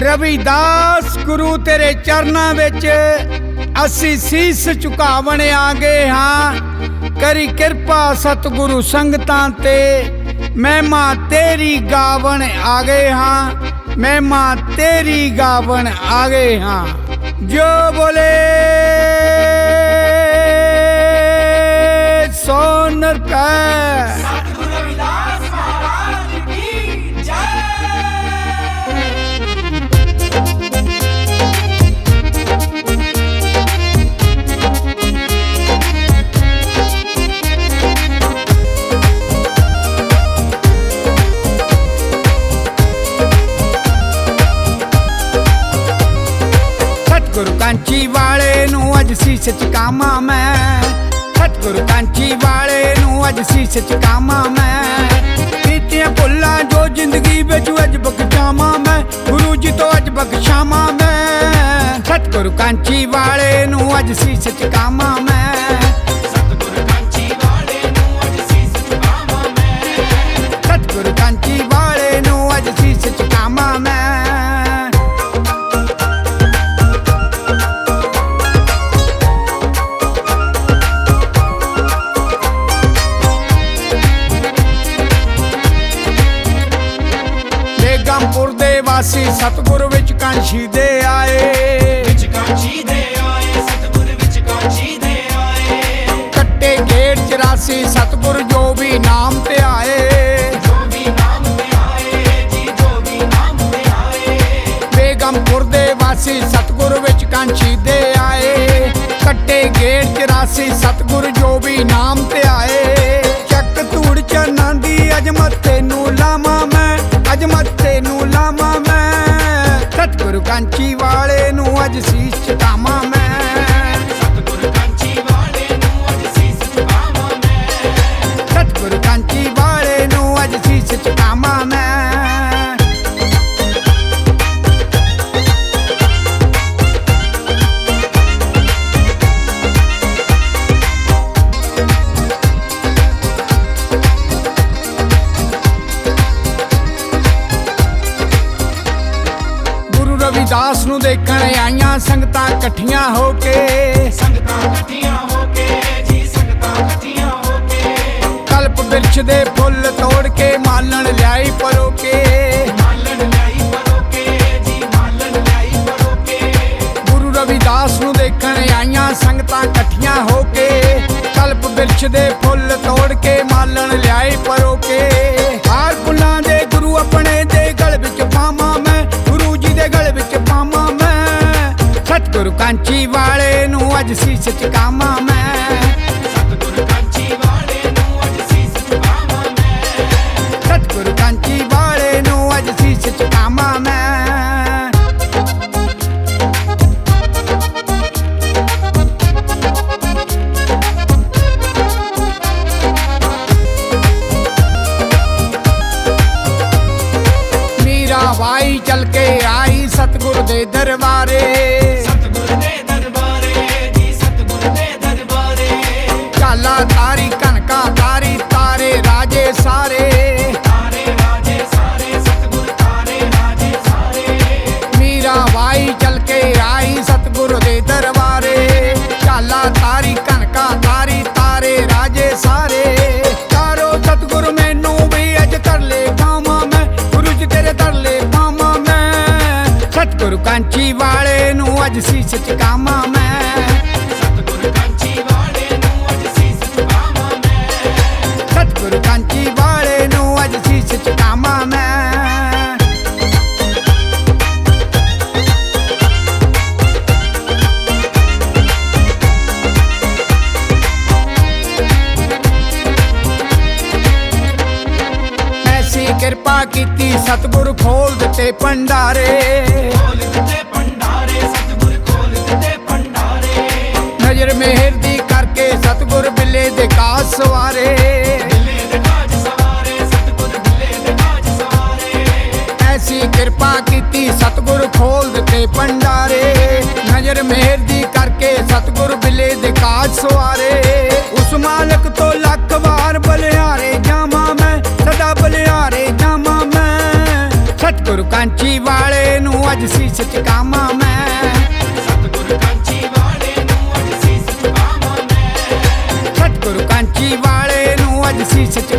ਰਵਿਦਾਸ ਗੁਰੂ ਤੇਰੇ ਚਰਨਾਂ ਵਿੱਚ ਅਸੀਂ ਸੀਸ ਝੁਕਾਵਣ ਆ ਗਏ ਹਾਂ। ਕਰੀ ਕਿਰਪਾ ਸਤਿਗੁਰੂ ਸੰਗਤਾਂ ਤੇ। ਮਹਿਮਾ ਤੇਰੀ ਗਾਵਣ ਆ ਗਏ ਹਾਂ। ਮਹਿਮਾ ਤੇਰੀ ਗਾਵਣ ਆ ਗਏ ਹਾਂ। ਜੋ ਬੋਲੇ ਸੋਨਰ ਕਾ ਸਤਿਗੁਰੂ ਕਾਂਚੀ ਵਾਲੇ ਨੂੰ ਅੱਜ ਸੀਸ ਚਕਾਵਾਂ ਮੈਂ। ਸਤਿਗੁਰੂ ਕਾਂਚੀ ਵਾਲੇ ਨੂੰ ਅੱਜ ਸੀਸ ਚਕਾਵਾਂ ਮੈਂ। ਕੀਤੀਆਂ ਭੁੱਲਾਂ ਜੋ ਜ਼ਿੰਦਗੀ ਵਿੱਚ ਅੱਜ ਬਖਸ਼ਾਵਾਂ ਮੈਂ। ਗੁਰੂ ਜੀ ਤੋਂ ਅੱਜ ਬਖਸ਼ਾਵਾਂ ਮੈਂ। ਸਤਿਗੁਰੂ ਕਾਂਚੀ ਵਾਲੇ ਨੂੰ ਅੱਜ ਸੀਸ ਚ ਕਾਮਾ ਮੈਂ। ਬੇਗਮਪੁਰ ਦੇ ਵਾਸੀ ਸਤਿਗੁਰ ਵਿੱਚ ਕਾਂਸ਼ੀ ਦੇ ਆਏ। ਵਿੱਚ ਕਾਂਚੀ ਦੇ ਆਏ ਸਤਿਗੁਰ ਵਿੱਚ ਕਾਂਚੀ ਦੇ ਆਏ। ਕੱਟੇ ਗੇਟ 84 ਸਤਿਗੁਰ ਜੋ ਵੀ ਨਾਮ ਤੇ ਆਏ। ਜੋ ਵੀ ਨਾਮ ਤੇ ਆਏ ਜੀ ਜੋ ਵੀ ਨਾਮ ਤੇ ਆਏ। ਬੇਗਮਪੁਰ ਦੇ ਵਾਸੀ ਸਤਿਗੁਰ ਵਿੱਚ ਕਾਂਸ਼ੀ ਦੇ ਆਏ। ਕੱਟੇ ਗੇਟ 84 ਸਤਿਗੁਰ ਜੋ ਵੀ ਨਾਮ ਸਤਿਗੁਰੂ ਕਾਂਚੀ ਵਾਲੇ ਨੂੰ ਅੱਜ ਸੀਸ ਚਟਾਵਾਂ ਮੈਂ। ਨੂੰ ਦੇਖਣ ਆਈਆਂ ਸੰਗਤਾਂ ਇਕੱਠੀਆਂ ਹੋ ਕੇ। ਸੰਗਤਾਂ ਇਕੱਠੀਆਂ ਹੋ ਕੇ ਜੀ ਸੰਗਤਾਂ ਇਕੱਠੀਆਂ ਹੋ ਕੇ। ਕਲਪ ਬਿਰਛ ਦੇ ਫੁੱਲ ਤੋੜ ਕੇ ਮਾਲਣ ਲਿਆਈ ਪਰੋ ਕੇ ਮਾਲਣ ਲਿਆਈ ਪਰੋਕੇ ਜੀ ਮਾਲਣ ਲਿਆਈ ਪਰੋਕੇ। ਗੁਰੂ ਰਵਿਦਾਸ ਨੂੰ ਦੇਖਣ ਆਈਆਂ ਸੰਗਤਾਂ ਇਕੱਠੀਆਂ ਹੋ ਕੇ। ਕਲਪ ਬਿਰਛ ਦੇ ਸਤਿਗੁਰੂ ਕਾਂਚੀ ਵਾਲੇ ਨੂੰ ਅੱਜ ਸੀਸ ਚਕਾਵਾਂ ਮੈਂ। ਸਤਿਗੁਰੂ ਕਾਂਚੀ ਵਾਲੇ ਨੂੰ ਅੱਜ ਸੀਸ ਝੁਕਾਵਾਂ ਮੈਂ। ਸਤਿਗੁਰੂ ਕਾਂਚੀ ਵਾਲੇ ਨੂੰ ਅੱਜ ਸੀਸ ਚਕਾਵਾਂ ਮੈਂ। ਮੀਰਾ ਬਾਈ ਚਲ ਕੇ ਆਈ ਸਤਿਗੁਰ ਦੇ ਦਰਬਾਰੇ। ਕਾਂਚੀ ਵਾਲੇ ਨੂੰ ਅੱਜ ਸੀਸ ਚਕਾਵਾਂ ਕਿਰਪਾ ਕੀਤੀ ਸਤਿਗੁਰ ਖੋਲ ਦਿੱਤੇ ਭੰਡਾਰੇ। ਖੋਲ ਦਿੱਤੇ ਭੰਡਾਰੇ ਸਤਿਗੁਰ ਖੋਲ ਦਿੱਤੇ ਭੰਡਾਰੇ। ਨਜ਼ਰ ਮਿਹਰ ਦੀ ਕਰਕੇ ਸਤਿਗੁਰ ਬਿੱਲੇ ਦੇ ਕਾਜ ਸਵਾਰੇ। ਐਸੀ ਕਿਰਪਾ ਕੀਤੀ ਸਤਿਗੁਰ ਖੋਲ ਦਿੱਤੇ ਭੰਡਾਰੇ। ਨਜ਼ਰ ਮਿਹਰ ਦੀ ਕਰਕੇ ਸਤਿਗੁਰ ਬਿੱਲੇ ਦੇ ਕਾਜ ਸਵਾਰੇ। ਉਸ ਮਾਲਕ ਤੋਂ ਲੱਖ ਸਤਗੁਰ ਕਾਂਚੀ ਵਾਲੇ ਨੂੰ ਅੱਜ ਸੀਸ ਚਕਾਵਾਂ ਕਾਮਾ ਮੈਂ। ਸਤਗੁਰ ਕਾਂਚੀ ਵਾਲੇ ਨੂੰ ਅੱਜ ਸੀਸ ਚ